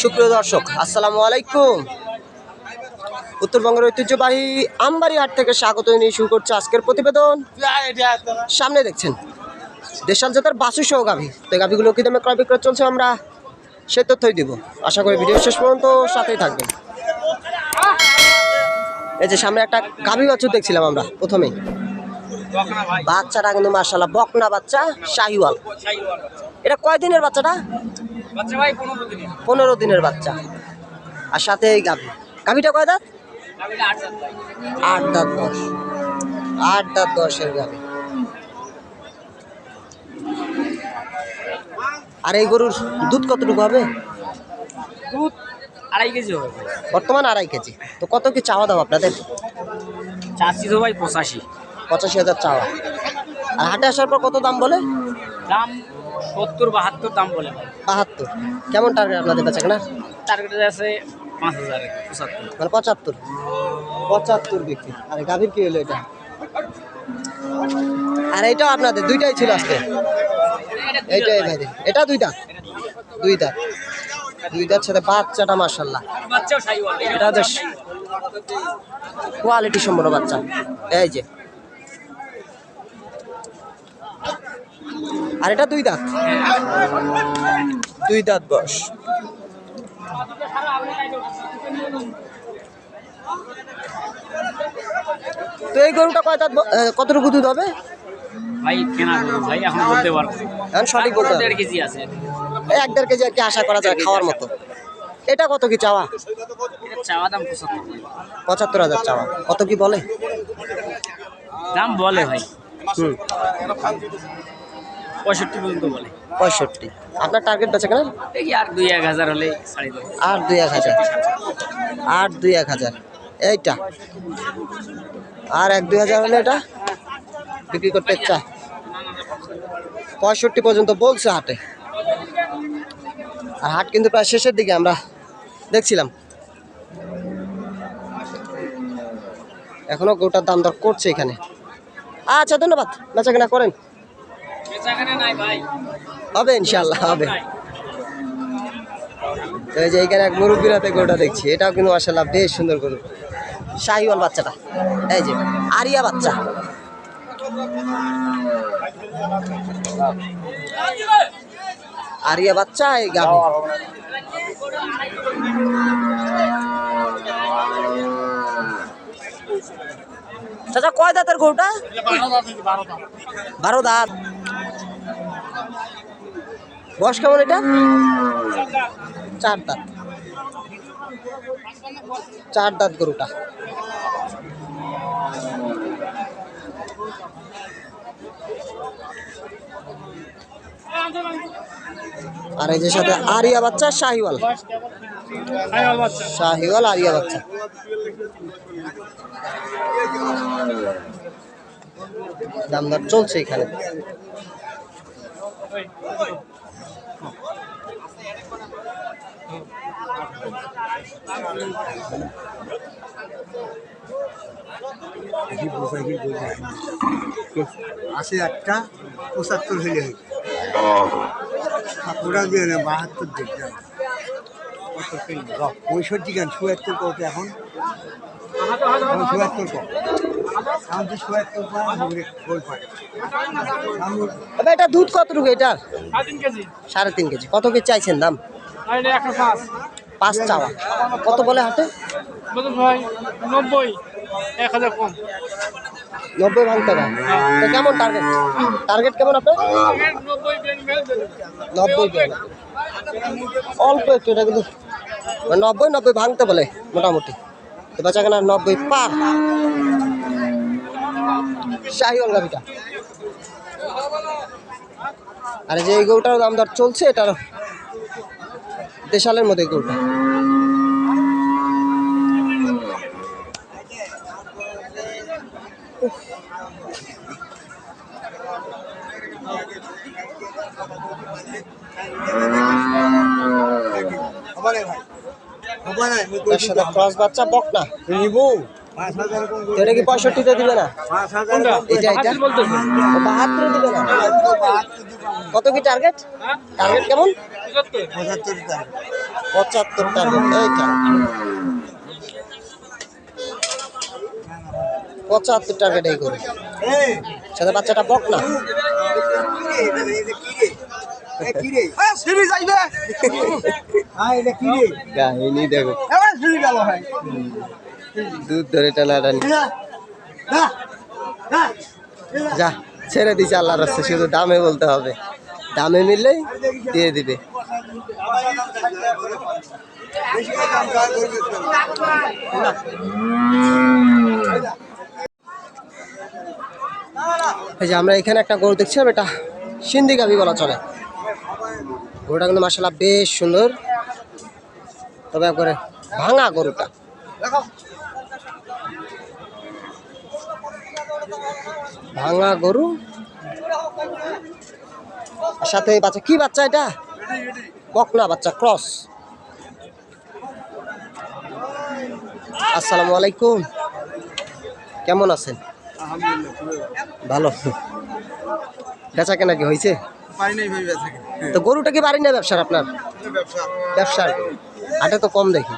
সুপ্রিয় দর্শক, আসসালামু আলাইকুম। উত্তরবঙ্গের ঐতিহ্যবাহী আমবাড়ি হাট থেকে স্বাগত নিয়ে শুরু করছে আজকের প্রতিবেদন। সামনে দেখছেন, দেশাল জাতের বাসু সহ গাভী। তো গাভীগুলো কি দামে ক্রয় বিক্রয় চলছে আমরা সে তথ্যই দিব। আশা করি ভিডিও শেষ পর্যন্ত সাথেই থাকবেন। এই যে সামনে একটা গাভী বাছুর দেখছিলাম আমরা, প্রথমেই। বাচ্চাটা কিন্তু মার্শাল্লাহ বকনা বাচ্চা শাহিওয়াল। এটা কয় দিনের বাচ্চাটা পনেরো দিনের। বাচ্চা। আর সাথে এই গাভী। গাভীটা কয় দাঁত? আট দাঁত দশ। আট দাঁত দশের গাভী। আর এই গরুর দুধ কতটুকু হবে? দুধ আড়াই কেজি হবে বর্তমান আড়াই কেজি। তো কত কি চাওয়া দাও আপনাদের? চাচ্ছি তো ভাই পঁচাশি। পঁচাশি হাজার চাওয়া। আর হাটে আসার পর কত দাম বলে? দাম সত্তর বাহাত্তর দাম বলে। বাহাত্তর। কেমন টার্গেট আপনাদের বেচা না টার্গেটে আছে পাঁচ হাজার পঁচাত্তর। মানে পঁচাত্তর? পঁচাত্তর বিক্রি। আর গাভীর কি হলো এটা? আর এইটাও আপনাদের দুইটাই ছিল আজকে। এইটাই ভাই এটা দুইটা? দুইটা। দুই দাঁত দুই দাঁত সাথে বাচ্চাটা মার্শাল্লাহ এটা বেশ কোয়ালিটি সম্পন্ন বাচ্চা। এই যে। আর এটা দুই দাঁত। দুই দাঁত বয়স। তো এই গরুটা কয় দাঁত কতটুকু দুধ হবে? ভাই কেনা ভাই এখন বলতে পারব এখন সঠিক বলতে দেড় কেজি আছে। এক দেড় কেজি আর কি আশা করা যায় খাওয়ার মতো। এটা কত কি চাওয়া? চাওয়া দাম পঁচাত্তর। পঁচাত্তর হাজার চাওয়া। কত কি বলে? দাম বলে ভাই। হুম। পঁয়ষট্টি পর্যন্ত বলে। পঁয়ষট্টি। আপনার টার্গেট বেচে কেন দেখি আর দুই এক হাজার হলে আট দুই এক হাজার। আট দুই এক হাজার। এইটা। আর এক দুই হাজার হলে এটা? বিক্রি করতে চায় পঁয়ষট্টি পর্যন্ত বলছে হাটে। আর হাট কিন্তু প্রায় শেষের দিকে আমরা দেখছিলাম। এখনও গোটার দাম দর করছে এখানে। আচ্ছা ধন্যবাদ। বেচা কেনা করেন। বেচাকেনা ভাই হবে ইনশাল্লাহ হবে। তো এই যে এখানে এক মুরব্বীর হাতে গরুটা দেখছি এটাও কিন্তু মাসাল্লাহ বেশ সুন্দর গরু। শাহিওয়াল বাচ্চাটা এই যে আরিয়া বাচ্চা। আরিয়া বাচ্চা এই গাভী। চাচা কয় দাঁতের গরুটা? বারো দাঁত। বয়স কেমন এটা? চার দাঁত। চার দাঁত গরুটা। আর এই যে সাথে আরিয়া বাচ্চা, শাহিওয়াল। শাহিওয়াল, আরিয়া বাচ্চা। দাম দর চলছে এখানে। আশি একটা পঁচাত্তর হলে হইবে ওরা দিয়ে না বাহাত্তর দিকে পঁয়ষট্টি কেন চুয়াত্তর কত এখন। চুয়াত্তর কত এটা দুধ কতটুকু এটার? সাড়ে তিন কেজি। কত কেজি চাইছেন দাম? পাঁচ চাওয়া। কত বলে হাটে ভাই নব্বই। এক হাজার কম। নব্বই ভাঙতে পারে তো কেমন টার্গেট টার্গেট কেমন আপনার? নব্বই অল্প একটু এটা কিন্তু নব্বই নব্বই ভাঙতে বলে মোটামুটি। তো বেচা কেনা নব্বই পার। শাহি অলগাভিটা আর যে এই গরুটার দাম দর চলছে এটার দেশালের মধ্যে গরুটা ক্রস বাচ্চা বক না এটা কি পঁয়ষট্টিতে দিবে না? এটা। এটা দিবে কত কি টার্গেট টার্গেট কেমন? পঁচাত্তর? টাকা পঁচাত্তর টার্গেট এইটা পঁচাত্তর টার্গেট এই করে। সাথে বাচ্চাটা বক না। হ্যাঁ কাহিনী দেখো। ভাই দুধ ধরে টানাটানি যা ছেড়ে দিছে আল্লাহর রাস্তা শুধু দামে বলতে হবে। দামে মিললেই দিয়ে দিবে। এই যে আমরা এখানে একটা গরু দেখছিলাম, এটা সিন্ধি গাভি বলা চলে। গরুটা কিন্তু মাসাল্লাহ বেশ সুন্দর। তবে একবারে ভাঙা গরুটা। ভাঙা গরু। সাথে বাচ্চা, কি বাচ্চা এটা? বকনা বাচ্চা, ক্রস। আসসালামু আলাইকুম। কেমন আছেন? ভালো। বেচা কেনা কি হয়েছে? তো গরুটা কি বাড়ি না ব্যবসার আপনার? ব্যবসা। ব্যবসার। হাটে তো কম দেখি।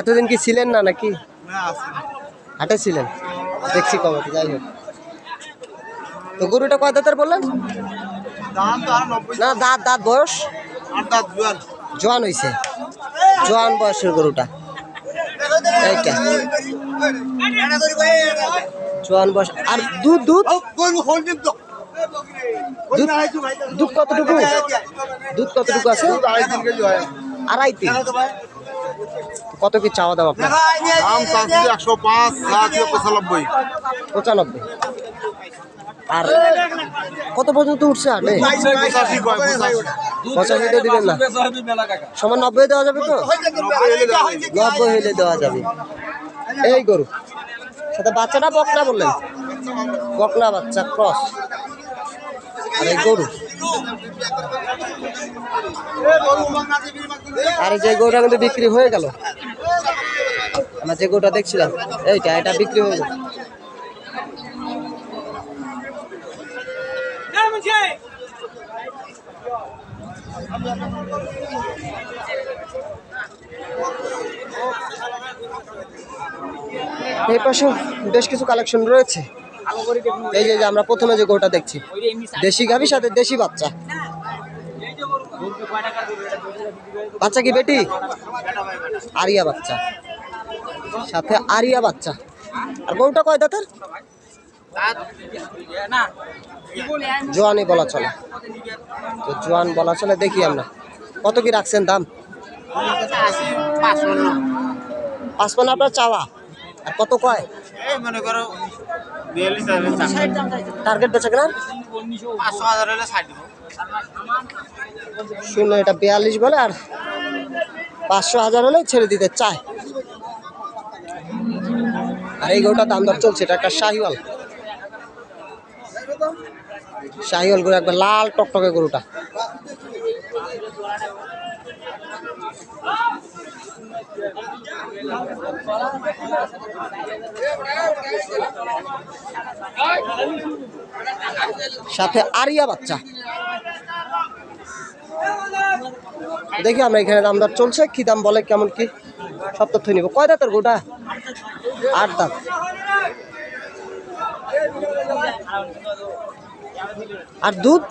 এতদিন কি ছিলেন না নাকি? হাটে ছিলেন? দেখছি কম যাই হোক। তো গরুটা কয় দাঁতের বললেন? না দাঁত দাঁত বয়স? জোয়ান। হয়েছে জোয়ান বয়সের গরুটা। এইটা জোয়ান বয়স আর দুধ দুধ? দুধ? কতটুকু? দুধ কতটুকু আছে? আড়াই তিন। কত কি চাওয়া দাম আপনার? দাম চাচ্ছি একশো পাঁচ পঁচানব্বই। পঁচানব্বই। আর কত পর্যন্ত উঠছে পঁচাশি। পঁচাশিতে দিবেন না। সমান নব্বই দেওয়া যাবে তো? নব্বই হইলে দেওয়া যাবে। এই গরু। সাথে বাচ্চাটা বকনা বললেন। বকনা বাচ্চা ক্রস। আর এই গরু। আর যে গরুটা কিন্তু বিক্রি হয়ে গেল। আমরা যে গরুটা দেখছিলাম এইটা এটা বিক্রি হয়ে গেল। এই পাশে বেশ কিছু কালেকশন রয়েছে। এই যে আমরা প্রথমে যে গরুটা দেখছি, দেশি গাভীর সাথে দেশি বাচ্চা। বাচ্চা কি বেটি? আরিয়া বাচ্চা। সাথে আরিয়া বাচ্চা। আর গরুটা কয় দাঁতের? জোয়ানি বলা চলে। তো জোয়ান বলা চলে, দেখি আমরা। কত কি রাখছেন দাম? পাঁচ পান আপনার চাওয়া। আর কত কয়? টার্গেট বেচা কেনার? পাঁচশো এটা বিয়াল্লিশ বলে, আর পাঁচশো হাজার হলে ছেড়ে দিতে চায়। আর এই গরুটার দাম দর চলছে, এটা একটা শাহিওয়াল। শাহিওয়াল গরু, একবার লাল টকটকে গরুটা। সাথে আরিয়া বাচ্চা। দেখি আমরা এখানে দাম দর চলছে, কি দাম বলে, কেমন কি, সব তথ্য নিব। কয় দাঁতের গোটা আট দাঁত। আর দুধ?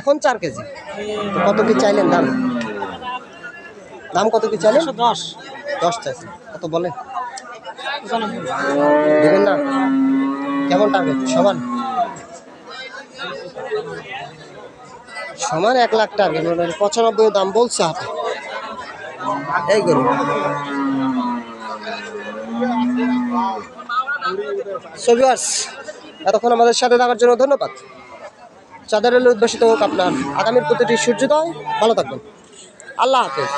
এখন চার কেজি। কত কি চাইলেন দাম? দাম কত কি চাইলেন? দশ। দশ চাইছেন। কত বলেন? দেবেন না? কেমন টার্গেট সমান? সমান এক লাখ টার্গেট মানে পঁচানব্বই দাম বলছে হাতে। এই গরু। সবিয়ার্স এতক্ষণ আমাদের সাথে থাকার জন্য ধন্যবাদ। চাঁদের উদ্ভাসিত হোক আপনার আগামীর প্রতিটি সূর্যোদয়। ভালো থাকবেন। আল্লাহ হাফেজ।